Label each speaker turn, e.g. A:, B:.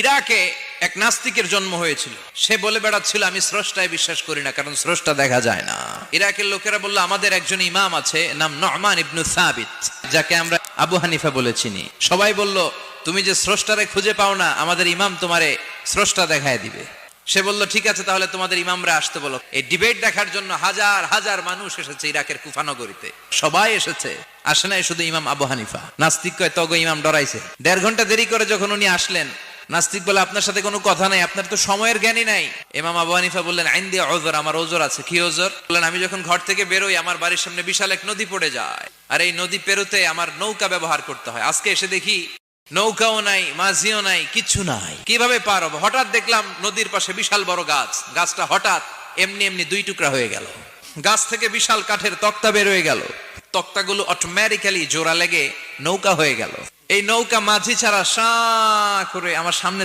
A: ইরাকে এক নাস্তিকের জন্ম হয়েছিল। সে বলে, বেড়াচ্ছিল, আমি স্রষ্টায় বিশ্বাস করি না, কারণ স্রষ্টা দেখা যায় না। ইরাকের লোকেরা বলল, আমাদের একজন ইমাম আছে, নাম নহমান ইবনু সাবিত, যাকে আমরা আবু হানিফা বলে চিনি। সবাই বলল, তুমি যে স্রষ্টারে খুঁজে পাও না, আমাদের ইমাম তোমারে স্রষ্টা দেখায় দিবে। সে বলল, ঠিক আছে, তাহলে তোমাদের ইমামরা আসতে বলো। এই ডিবেট দেখার জন্য হাজার হাজার মানুষ এসেছে ইরাকের কুফানগরীতে সবাই এসেছে। আসে নাই শুধু ইমাম আবু হানিফা। নাস্তিক কয়, তগ ইমাম ডরাইছে। দেড় ঘণ্টা দেরি করে যখন উনি আসলেন নাস্তিক বলে আপনার সাথে কোনো কথা নাই, আপনার তো সময়ের জ্ঞানই নাই। ইমাম আবু হানিফা বললেন আইন দিয়ে ওজোর, আমার ওজোর আছে। কি ওজোর? বললেন, আমি যখন ঘর থেকে বেরোই, আমার বাড়ির সামনে বিশাল এক নদী পড়ে যায়। আর এই নদী পেরোতে আমার নৌকা ব্যবহার করতে হয়। আজকে এসে দেখি, নৌকাও নাই, মাঝিও নাই, কিচ্ছু নাই। কীভাবে পার হব? হঠাৎ দেখলাম নদীর পাশে বিশাল বড় গাছ। গাছটা হঠাৎ এমনি এমনি দুই টুকরা হয়ে গেল। গাছ থেকে বিশাল কাঠের তক্তা বের হয়ে গেল। তক্তাগুলো অটোমেটিক্যালি জোড়া লেগে নৌকা হয়ে গেল। এই নৌকা মাঝি ছাড়া সা করে আমার সামনে